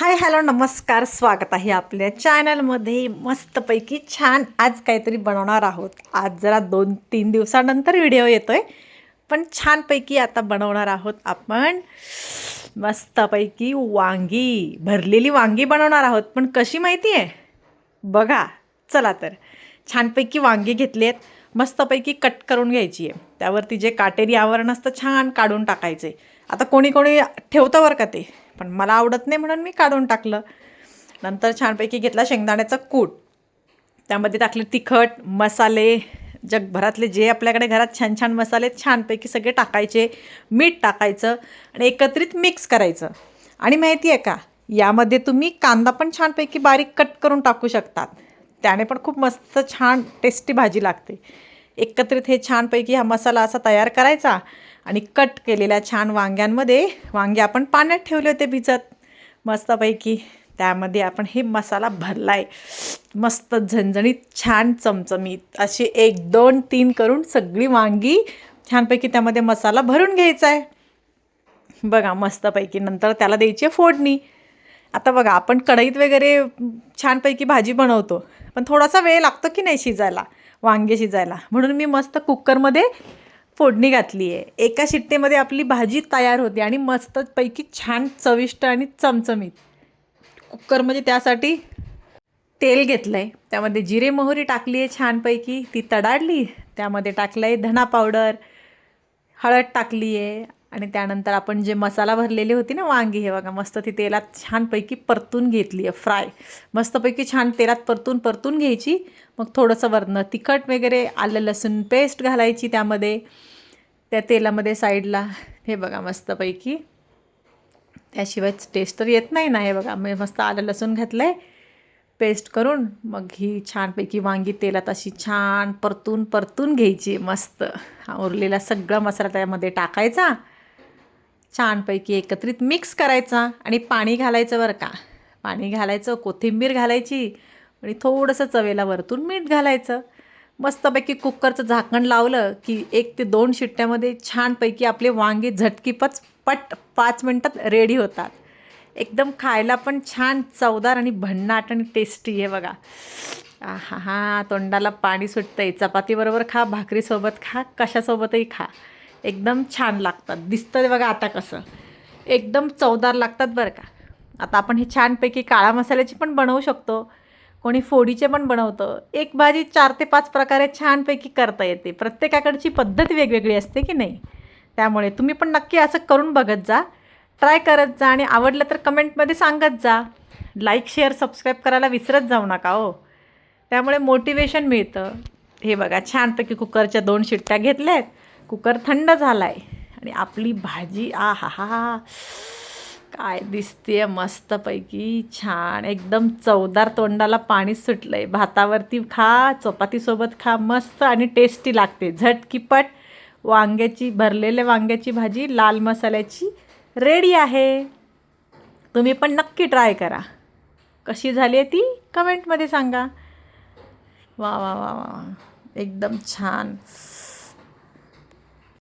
Hi hello नमस्कार स्वागत आहे आपल्या चॅनलमध्ये. मस्तपैकी छान आज काहीतरी बनवणार आहोत. आज जरा दोन तीन दिवसानंतर व्हिडिओ येतो आहे पण छानपैकी आता बनवणार आहोत आपण. मस्तपैकी वांगी भरलेली वांगी बनवणार आहोत. पण कशी माहिती आहे? बघा चला तर. छानपैकी वांगी घेतली आहेत. मस्तपैकी कट करून घ्यायची आहे. त्यावरती जे काटेरी आवरण असतं छान काढून टाकायचे. आता कोणी कोणी ठेवतं बरं का ते? पण मला आवडत नाही म्हणून मी काढून टाकलं. नंतर छानपैकी घेतला शेंगदाण्याचा कूट. त्यामध्ये टाकले तिखट मसाले जगभरातले जे आपल्याकडे घरात छान छान मसाले छानपैकी सगळे टाकायचे मीठ टाकायचं आणि एकत्रित मिक्स करायचं. आणि माहिती आहे का यामध्ये तुम्ही कांदा पण छानपैकी बारीक कट करून टाकू शकतात. त्याने पण खूप मस्त छान टेस्टी भाजी लागते. एकत्रित हे छानपैकी हा मसाला असा तयार करायचा आणि कट केलेल्या छान वांग्यांमध्ये वांगे आपण पाण्यात ठेवले होते भिजत. मस्तपैकी त्यामध्ये आपण हे मसाला भरला आहे मस्त झणझणीत छान चमचमीत अशी एक दोन तीन करून सगळी वांगी छानपैकी त्यामध्ये मसाला भरून घ्यायचा आहे बघा मस्तपैकी नंतर त्याला द्यायची आहे फोडणी. आता बघा आपण कढईत वगैरे छानपैकी भाजी बनवतो पण थोडासा वेळ लागतो की नाही शिजायला वांगे शिजायला. म्हणून मी मस्त कुकरमध्ये फोडणी घातली आहे. एका शिट्टेमध्ये आपली भाजी तयार होते आणि मस्तपैकी छान चविष्ट आणि चमचमीत. कुकरमध्ये त्यासाठी तेल घेतलं आहे त्यामध्ये जिरे मोहरी टाकली आहे छानपैकी. ती तडाडली. त्यामध्ये टाकलं आहे धना पावडर. हळद टाकली आहे. आणि त्यानंतर आपण जे मसाला भरलेली होती ना वांगी हे बघा मस्त ती तेलात छानपैकी परतून घेतली आहे फ्राय. मस्तपैकी छान तेलात परतून परतून घ्यायची. मग थोडंसं वरनं तिखट वगैरे आलं लसूण पेस्ट घालायची त्यामध्ये. त्या तेलामध्ये साईडला हे बघा मस्तपैकी. त्याशिवाय टेस्ट तर येत नाही ना हे बघा मी मस्त आलं लसूण घातलं आहे पेस्ट करून मग ही छानपैकी वांगी तेलात अशी छान परतून परतून घ्यायची मस्त. हा उरलेला सगळा मसाला त्यामध्ये टाकायचा. छानपैकी एकत्रित मिक्स करायचा आणि पाणी घालायचं बरं का. पाणी घालायचं कोथिंबीर घालायची आणि थोडंसं चवेला वरतून मीठ घालायचं. मस्तपैकी कुकरचं झाकण लावलं की एक ते दोन शिट्ट्यामध्ये छानपैकी आपले वांगे झटकीपच पट पाच मिनटात रेडी होतात. एकदम खायला पण छान चवदार आणि भन्नाट आणि टेस्टी आहे बघा. हा हा तोंडाला पाणी सुटतं आहे चपातीबरोबर खा भाकरीसोबत खा कशासोबतही खा. एकदम छान लागतात. दिसतं बघा आता कसं. एकदम चवदार लागतात बरं का. आता आपण हे छानपैकी काळा मसाल्याची पण बनवू शकतो. कोणी फोडीचे पण बनवतं. एक भाजी चार ते पाच प्रकारे छानपैकी करता येते. प्रत्येकाकडची पद्धत वेगवेगळी असते की नाही? त्यामुळे तुम्ही पण नक्की असं करून बघत जा. ट्राय करत जा आणि आवडलं तर कमेंटमध्ये सांगत जा. लाईक शेअर सबस्क्राईब करायला विसरत जाऊ नका हो. त्यामुळे मोटिवेशन मिळतं. हे बघा छानपैकी कुकरच्या दोन शिट्ट्या घेतल्या आहेत कुकर थंड झाला आहे आणि आपली भाजी आ हा हा काय दिसते मस्तपैकी छान. एकदम चवदार तोंडाला पाणी सुटलं आहे भातावरती खा चपातीसोबत खा मस्त आणि टेस्टी लागते. झटकीपट वांग्याची भरलेल्या वांग्याची भाजी लाल मसाल्याची रेडी आहे. तुम्ही पण नक्की ट्राय करा. कशी झाली आहे ती? कमेंटमध्ये सांगा. वा वा वा वा. एकदम छान.